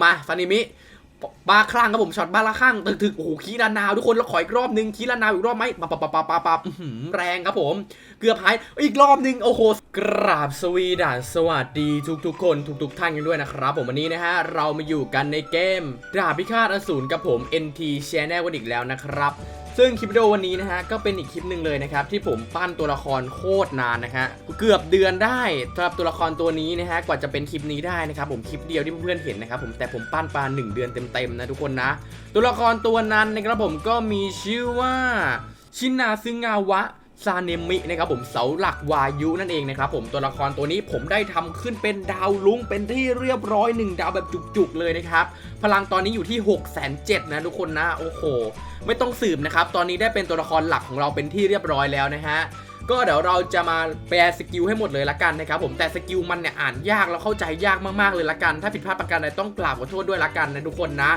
มาซานิมิบ้าคลั่งครับผมช็อตบ้าละข้างตึกถึกโอ้โหคีรานาวทุกคนเราขออีกรอบนึงคีรานาวอีกรอบไหมปับปับปับปับปับปับแรงครับผม เกือบหายอีกรอบนึงโอ้โหกราบสวีดัสสวัสดีทุกทุกคนทุกทุกท่านกันด้วยนะครับผมวันนี้นะฮะเรามาอยู่กันในเกมดาบพิฆาตอสูรกับผม NT Channel กันอีกแล้วนะครับ ซึ่งคลิปวิดีโอวันนี้นะฮะก็เป็นอีกคลิปหนึ่งเลยนะครับที่ผมปั้นตัวละครโคตรนานนะฮะเกือบเดือนได้สำหรับตัวละครตัวนี้นะฮะกว่าจะเป็นคลิปนี้ได้นะครับผมคลิปเดียวที่เพื่อนๆเห็นนะครับผมแต่ผมปั้นปลาหนึ่งเดือนเต็มๆนะทุกคนนะ ตัวละครตัวนั้นนะครับผมก็มีชื่อว่าชินาซึงาวะ ซาเนมินะครับผมเสาหลักวายุนั่นเองนะครับผมตัวละครตัวนี้ผมได้ทำขึ้นเป็นดาวลุงเป็นที่เรียบร้อยหนึ่งดาวแบบจุกๆเลยนะครับ พลังตอนนี้อยู่ที่6 7 0 0 0นะทุกคนนะโอ้โห ไม่ต้องสืบนะครับ ตอนนี้ได้เป็นตัวละครหลักของเราเป็นที่เรียบร้อยแล้วนะฮะก็เดี๋ยวเราจะมาแปลสกิลให้หมดเลยละกันนะครับผมแต่สกิลมันเนี่ยอ่านยากแล้วเข้าใจยากมากๆเลยละกัน ถ้าผิดพลาดประการใดต้องกราบขอโทษด้วยละกันนะทุกคนนะ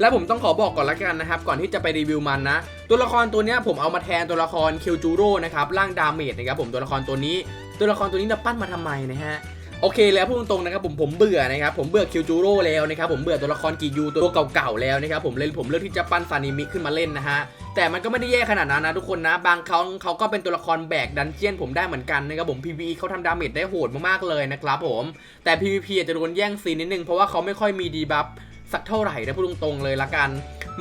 และผมต้องขอบอกก่อนละกันนะครับ ก่อนที่จะไปรีวิวมันนะ ตัวละครตัวนี้ผมเอามาแทนตัวละครคิวจูโร่นะครับร่างดาเมจนะครับผมตัวละครตัวนี้ ตัวละครตัวนี้เราปั้นมาทำไมนะฮะโอเคแล้วพูดตรงๆนะครับผมผมเบื่อนะครับผมเบื่อคิวจูโร่แล้วนะครับผมเบื่อตัวละครกียูตัวเก่าๆแล้วนะครับผมเลยผมเลือกที่จะปั้นซานิมิขึ้นมาเล่นนะฮะแต่มันก็ไม่ได้แย่ขนาดนั้นนะทุกคนนะ บางครั้งเขาก็เป็นตัวละครแบกดันเจียนผมได้เหมือนกันนะครับผม PVE เขาทำดาเมจได้โหดมากๆเลยนะครับผมแต่ PVP อาจจะโดนแย่งซีนนิดนึงเพราะว่าเขาไม่ค่อยมีดีบัฟ สักเท่าไหร่นะพูดตรงๆเลยละกัน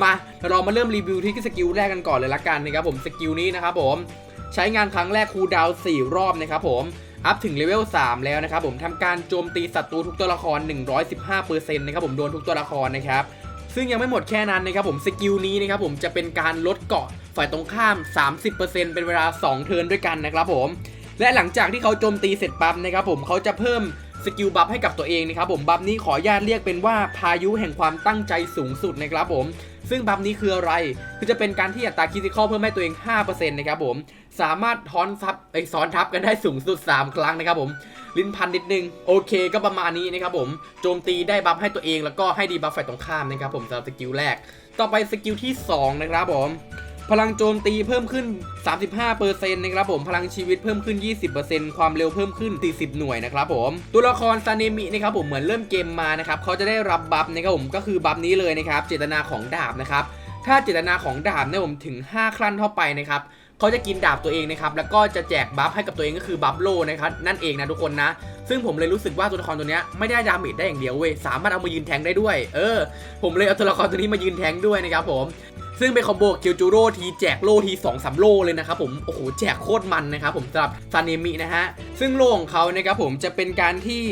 มาเรามาเริ่มรีวิวที่สกิลแรกกันก่อนเลยละกันนะครับผมสกิลนี้นะครับผมใช้งานครั้งแรกคูดาว4รอบนะครับผมอัพถึงเลเวล3แล้วนะครับผมทำการโจมตีศัตรูทุกตัวละคร 115%นะครับผมโดนทุกตัวละครนะครับซึ่งยังไม่หมดแค่นั้นนะครับผมสกิลนี้นะครับผมจะเป็นการลดเกาะฝ่ายตรงข้าม 30%เป็นเวลา 2 เทิร์นด้วยกันนะครับผมและหลังจากที่เขาโจมตีเสร็จปั๊บนะครับผมเขาจะเพิ่ม สกิลบัฟให้กับตัวเองนะครับผมบัฟนี้ขออนุญาตเรียกเป็นว่าพายุแห่งความตั้งใจสูงสุดนะครับผม ซึ่งบัฟนี้คืออะไร คือจะเป็นการที่อัตราคิติคอลเพิ่มให้ตัวเอง 5%นะครับผม สามารถทอนซับไอซ้อนทับกันได้สูงสุด 3 ครั้งนะครับผมลิ้นพันนิดนึง โอเคก็ประมาณนี้นะครับผมโจมตีได้บัฟให้ตัวเองแล้วก็ให้ดีบัฟฝ่ายตรงข้ามนะครับผมสำหรับสกิลแรก ต่อไปสกิลที่2นะครับผม พลังโจมตีเพิ่มขึ้น 35%นะครับผมพลังชีวิตเพิ่มขึ้น 20%ความเร็วเพิ่มขึ้น 40 หน่วยนะครับผมตัวละครซาเนมินะครับผมเหมือนเริ่มเกมมานะครับเขาจะได้รับบัฟนะครับผมก็คือบัฟนี้เลยนะครับเจตนาของดาบนะครับถ้าเจตนาของดาบเนี่ยผมถึง 5 ครั้นเข้าไปนะครับเขาจะกินดาบตัวเองนะครับแล้วก็จะแจกบัฟให้กับตัวเองก็คือบัฟโลนะครับนั่นเองนะทุกคนนะซึ่งผมเลยรู้สึกว่าตัวละครตัวเนี้ยไม่ได้ดาเมจได้อย่างเดียวเว้ยสามารถเอามายืนแทงได้ด้วย เออ ผมเลยเอาตัวละครตัวนี้มายืนแทงด้วยนะครับผม ซึ่งเป็นคอมโบกเคียวจูโร่ทีแจกโลทีสองสาโลเลยนะครับผมโอ้โหแจกโคตรมันนะครับผมสำหรับซาเนมินะฮะซึ่งโลของเขานะครับผมจะเป็นการที่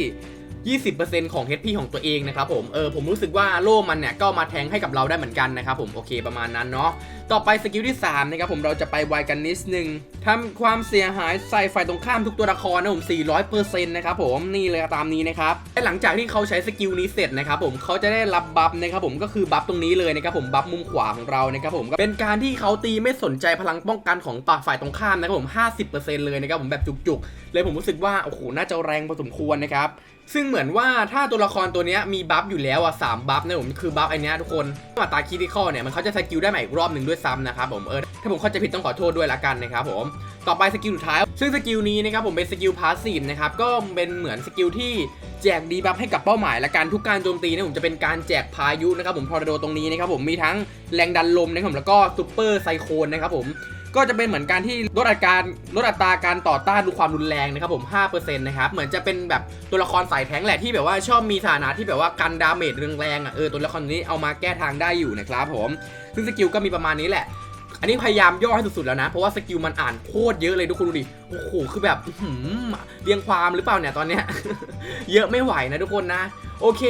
20%ของ HP ของตัวเองนะครับผม เออ ผมรู้สึกว่าโล่มันเนี่ย ก็มาแทงให้กับเราได้เหมือนกันนะครับผม โอเคประมาณนั้นเนาะ ต่อไปสกิลที่3นะครับผมเราจะไปไวกันนิดนึงทำความเสียหายใส่ฝ่ายตรงข้ามทุกตัวละครนะผม400%นะครับผมนี่เลยตามนี้นะครับและหลังจากที่เขาใช้สกิลนี้เสร็จนะครับผมเขาจะได้รับบัฟนะครับผมก็คือบัฟตรงนี้เลยนะครับผมบัฟมุมขวาของเรานะครับผมเป็นการที่เขาตีไม่สนใจพลังป้องกันของต่าฝ่ายตรงข้ามนะครับผม 50%เลยนะครับผมแบบจุกๆ เลยผมรู้สึกว่าโอ้โหน่าจะแรงพอสมควรนะครับซึ่งเหมือนว่าถ้าตัวละครตัวนี้มีบัฟอยู่แล้วอะสามบัฟนะผมคือบัฟไอเนี้ยทุกคนอัตราคิติคอเนี่ยมันเขาจะสกิลได้ใหม่อีกรอบหนึ่งด้วยซ้ำนะครับผมเออถ้าผมเข้าใจผิดต้องขอโทษด้วยละกันนะครับผมต่อไปสกิลสุดท้าย ซึ่งสกิลนี้นะครับผมเป็นสกิลพาสซีฟนะครับก็เป็นเหมือนสกิลที่แจกดีบัฟให้กับเป้าหมายละกันทุกการโจมตีเนี่ยผมจะเป็นการแจกพายุนะครับผมทอร์นาโดตรงนี้นะครับผมมีทั้งแรงดันลมนะครับผมแล้วก็ซูเปอร์ไซโคนนะครับผม ก็จะเป็นเหมือนการที่ลดอัตราลดอัตราการต่อต้านดูความรุนแรงนะครับผม5%นะครับเหมือนจะเป็นแบบตัวละครสายแท้งแหละที่แบบว่าชอบมีฐานะที่แบบว่ากันดาเมจแรงๆอะเออตัวละครนี้เอามาแก้ทางได้อยู่นะครับผม ซึ่งสกิลก็มีประมาณนี้แหละอันนี้พยายามย่อให้สุดๆแล้วนะ เพราะว่าสกิลมันอ่านโคตรเยอะเลยทุกคนดูดิ โอ้โห คือแบบเรียงความหรือเปล่าเนี่ยตอนเนี้ย เยอะไม่ไหวนะทุกคนนะ โอเค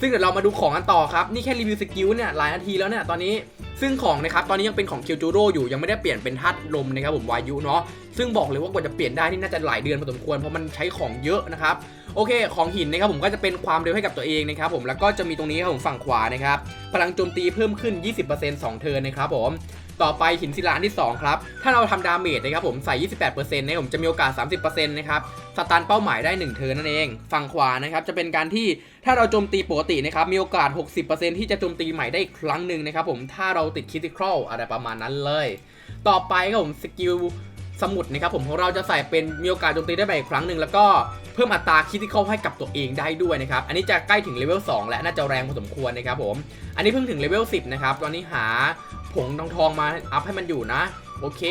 ซึ่งเดี๋ยวเรามาดูของกันต่อครับ นี่แค่รีวิวสกิลเนี่ยหลายนาทีแล้วเนี่ยตอนนี้ซึ่งของนะครับตอนนี้ยังเป็นของเคิวจูโร่อยู่ยังไม่ได้เปลี่ยนเป็นธาตุลมนะครับผมวายุเนาะซึ่งบอกเลยว่ากว่าจะเปลี่ยนได้นี่น่าจะหลายเดือนพอสมควรเพราะมันใช้ของเยอะนะครับโอเค ของหินนะครับผมก็จะเป็นความเร็วให้กับตัวเองนะครับผมแล้วก็จะมีตรงนี้ครับผมฝั่งขวานะครับพลังโจมตีเพิ่มขึ้น 20% 2 เทิร์นนะครับผมต่อไปหินศิลาอันที่ 2 ครับ ถ้าเราทำดาเมจนะครับผมใส่ 28%นะผมจะมีโอกาส 30%นะครับสตันเป้าหมายได้ 1 เทิร์นนั่นเอง ฝั่งขวานะครับจะเป็นการที่ถ้าเราโจมตีปกตินะครับมีโอกาส 60%ที่จะโจมตีใหม่ได้อีกครั้งหนึ่งนะครับผมถ้าเราติดคิติคอลอะไรประมาณนั้นเลย ต่อไปครับผมสกิลสมุดนะครับผมของเราจะใส่เป็นมีโอกาสโจมตีได้ใหม่อีกครั้งหนึ่งแล้วก็เพิ่มอัตราคิดที่เข้าให้กับตัวเองได้ด้วยนะครับอันนี้จะใกล้ถึงเลเวล2และน่าจะแรงพอสมควรนะครับผมอันนี้เพิ่งถึงเลเวล10นะครับตอนนี้หาผงทองทองมาอัพให้มันอยู่นะ โอเค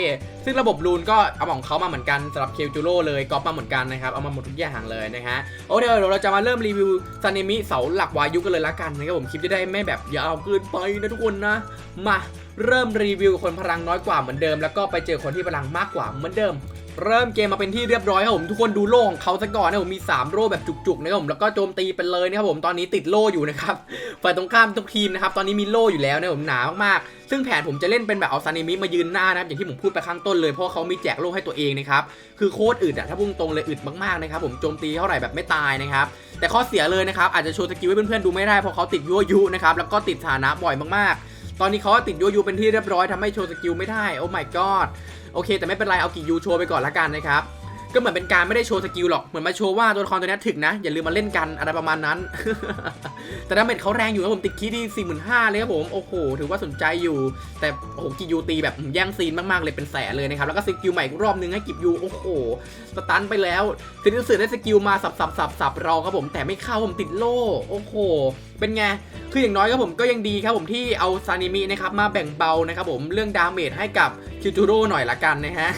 ซึ่งระบบรูนก็เอาของเขามาเหมือนกันสำหรับเคลจูโร่เลยก๊อปมาเหมือนกันนะครับ เอามาหมดทุกอย่างเลยนะฮะ โอเคเดี๋ยวเราจะมาเริ่มรีวิวซานิมิเสาหลักวายุกันเลยละกันนะครับผมคลิปจะได้ไม่แบบยาวเกินไปนะทุกคนนะ มาเริ่มรีวิวคนพลังน้อยกว่าเหมือนเดิม แล้วก็ไปเจอคนที่พลังมากกว่าเหมือนเดิม เริ่มเกมมาเป็นที่เรียบร้อยครับผมทุกคนดูโล่ของเขาซะก่อนนะผมมี 3 โล่แบบจุกๆนะครับผมแล้วก็โจมตีไปเลยนะครับผมตอนนี้ติดโล่อยู่นะครับฝ่ายตรงข้ามทุกทีมนะครับตอนนี้มีโล่อยู่แล้วนะผมหนามากๆ ซึ่งแผนผมจะเล่นเป็นแบบเอาซานิมิมายืนหน้านะครับอย่างที่ผมพูดไปข้างต้นเลยเพราะเขามีแจกโล่ให้ตัวเองนะครับคือโคตรอึดอะถ้าพุ่งตรงเลยอึดมากๆนะครับผมโจมตีเท่าไหร่แบบไม่ตายนะครับแต่ข้อเสียเลยนะครับอาจจะโชว์สกิลให้เพื่อนๆดูไม่ได้เพราะเขาติดยั่วยุนะครับแล้วก็ติดฐานะบ่อยมากๆ ตอนนี้เขาติดยั่วยุเป็นที่เรียบร้อยทำให้โชว์สกิลไม่ได้โอ้ my god โอเค แต่ไม่เป็นไรเอากี่ยูโชว์ไปก่อนละกันนะครับก็เหมือนเป็นการไม่ได้โชว์สกิลหรอก เหมือนมาโชว์ว่าตัวละครตัวนี้ถึกนะ อย่าลืมมาเล่นกันอะไรประมาณนั้น แต่ดาเมจเขาแรงอยู่นะผมติดคีที่ 45,000เลยครับผม โอ้โห ถือว่าสนใจอยู่ แต่โอ้โหกิยูตีแบบแย่งซีนมากๆเลยเป็นแสนเลยนะครับ แล้วก็สกิลใหม่อีกรอบนึงให้กิบยูโอ้โห สตันไปแล้วทีนี้สื่อได้สกิลมาสับสับสับสับเราครับผมแต่ไม่เข้าผมติดโล่ โอ้โห เป็นไง คืออย่างน้อยครับผมก็ยังดีครับผมที่เอาซานิมินะครับมาแบ่งเบานะครับผมเรื่องดาเมจให้กับคิวจูโร่หน่อยละกันนะฮะ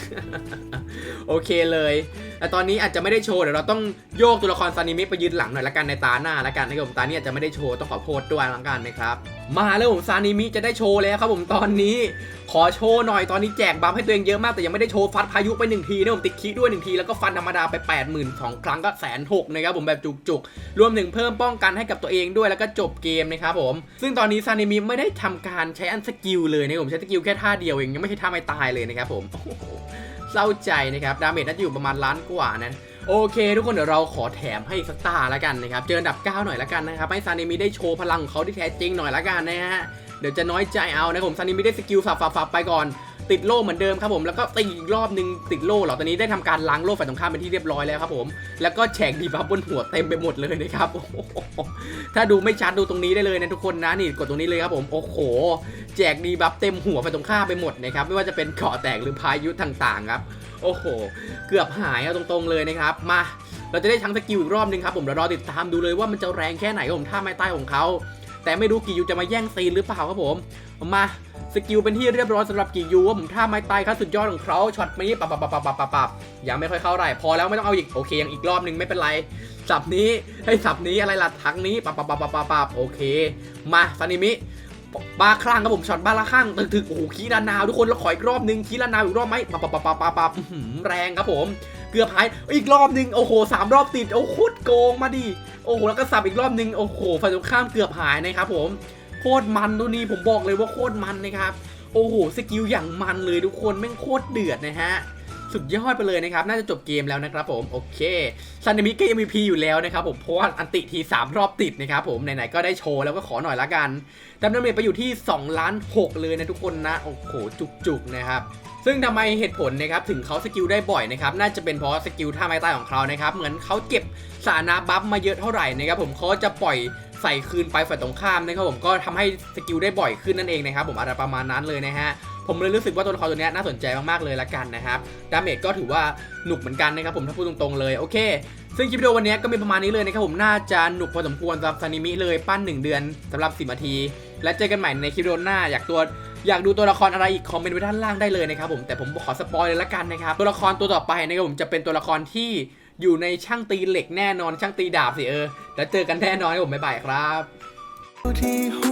โอเคเลย แต่ตอนนี้อาจจะไม่ได้โชว์เดี๋ยวเราต้องโยกตัวละครซานิมิไปยืนหลังหน่อยละกันในตาหน้าละกันนะครับผมตาเนี้อาจะไม่ได้โชว์ต้องขอโทษด้วยละกันนะครับมาแล้วผมซานิมิจะได้โชว์แล้วครับผมตอนนี้ ขอโชว์หน่อยตอนนี้แจกบัฟให้ตัวเองเยอะมากแต่ยังไม่ได้โชว์ฟัดพายุไปหนึ่งทีนะผมติดคีด้วยหนึ่งทีแล้วก็ฟันธรรมดาไป 8 0 0 0 0สองครั้งก็แสนหกนะครับผมแบบจุกๆ รวมถึงเพิ่มป้องกันให้กับตัวเองด้วยแล้วก็จบเกมนะครับผม ซึ่งตอนนี้ซานิมิไม่ได้ทำการใช้อันสกิลเลยนะผมใช้สกิลแค่ท่าเดียวเองยังไม่ใช่ท่าไม่ตายเลยนะครับผมโอ้โเศร้าใจนะครับ ดาเมจน่าจะอยู่ประมาณล้านกว่านะโอเค ทุกคนเดี๋ยวเราขอแถมให้สักตาละกันนะครับเจออันดับ 9 หน่อยละกันนะครับให้ซานิมิได้โชว์พลังของเขาที่แท้จริงหน่อยละกันนะฮะเดี๋ยวจะน้อยใจเอานะผมซานิมิได้สกิลฝับฝับฝับไปก่อน ติดโล่เหมือนเดิมครับผมแล้วก็ตีอีกรอบนึงติดโล่เหรอตอนนี้ได้ทำการล้างโล่ฝ่ายตรงข้ามเป็นที่เรียบร้อยแล้วครับผมแล้วก็แฉกดีบัฟบนหัวเต็มไปหมดเลยนะครับถ้าดูไม่ชัดดูตรงนี้ได้เลยนะทุกคนนะนี่กดตรงนี้เลยครับผมโอ้โห แจกดีบัฟเต็มหัวฝ่ายตรงข้ามไปหมดนะครับ ไม่ว่าจะเป็นเกาะแตกหรือพายุต่างๆครับโอ้โห เกือบหายเอาตรงๆเลยนะครับ มา เราจะได้ทั้งสกิลอีกรอบนึงครับผมเดี๋ยวรอติดตามดูเลยว่ามันจะแรงแค่ไหนผมท่าไม้ใต้ของเขา แต่ไม่รู้กิยูจะมาแย่งซีนหรือเปล่าครับผม มาสกิลเป็นที่เรียบร้อยสำหรับกิยูว่าผมท่าไม้ใต้ครับสุดยอดของเขาช็อตนี้ปับปับปับปับปับปับปับยังไม่ค่อยเข้าไรพอแล้วไม่ต้องเอาอีกโอเคยังอีกรอบนึงไม่เป็นไรสับนี้ให้สับนี้อะไรล่ะทักนี้ปับปับปับปับปับโอเค มาซานิมิ บ้าคลั่งครับผมช็อตบ้าละข้างตึกถึกโอ้โหคีดานาวทุกคนแล้วขออีกรอบนึงคีดานาวอีกรอบไหมปับปับปับปับปับปับแรงครับผมเกือบหายอีกรอบนึงโอ้โหสามรอบติดโอ้โคตรโกงมาดิโอ้โหแล้วก็สับอีกรอบนึงโอ้โหฝ่ายตรงข้ามเกือบหายนะครับผมโคตรมันตัวนี้ผมบอกเลยว่าโคตรมันนะครับโอ้โหสกิลอย่างมันเลยทุกคนแม่งโคตรเดือดนะฮะ สุดยอดไปเลยนะครับ น่าจะจบเกมแล้วนะครับผม โอเคซันนิมิก็ยังมีพีอยู่แล้วนะครับผมเพราะว่าอันติทีสามรอบติดนะครับผมไหนๆก็ได้โชว์แล้วก็ขอหน่อยละกันดำเนินเมจไปอยู่ที่2ล้าน6เลยนะทุกคนนะโอ้โหจุกๆนะครับซึ่งทำไมเหตุผลนะครับถึงเขาสกิลได้บ่อยนะครับน่าจะเป็นเพราะสกิลท่าไม้ใต้ของเขานะครับเหมือนเขาเก็บสานะบัฟมาเยอะเท่าไหร่นะครับผมเขาจะปล่อยใส่คืนไปฝ่ายตรงข้ามนะครับผมก็ทำให้สกิลได้บ่อยขึ้นนั่นเองนะครับผมอะไรประมาณนั้นเลยนะฮะ ผมเลยรู้สึกว่าตัวละครตัวนี้น่าสนใจมากๆเลยละกันนะครับ ดาเมจก็ถือว่าหนุกเหมือนกันนะครับผมถ้าพูดตรงๆเลยโอเค ซึ่งคลิปวิดีโอวันนี้ก็มีประมาณนี้เลยนะครับผมน่าจะหนุกพอสมควรสำหรับซานิมิเลยปั้น 1 เดือนสำหรับ 10นาที และเจอกันใหม่ในคลิปวิดีโอหน้าอยากตัวอยากดูตัวละครอะไรอีกคอมเมนต์ไว้ด้านล่างได้เลยนะครับผมแต่ผมขอสปอยเลยละกันนะครับตัวละครตัวต่อไปนะครับผมจะเป็นตัวละครที่อยู่ในช่างตีเหล็กแน่นอนช่างตีดาบสิเออแล้วเจอกันแน่นอนครับผมบ๊ายบายครับ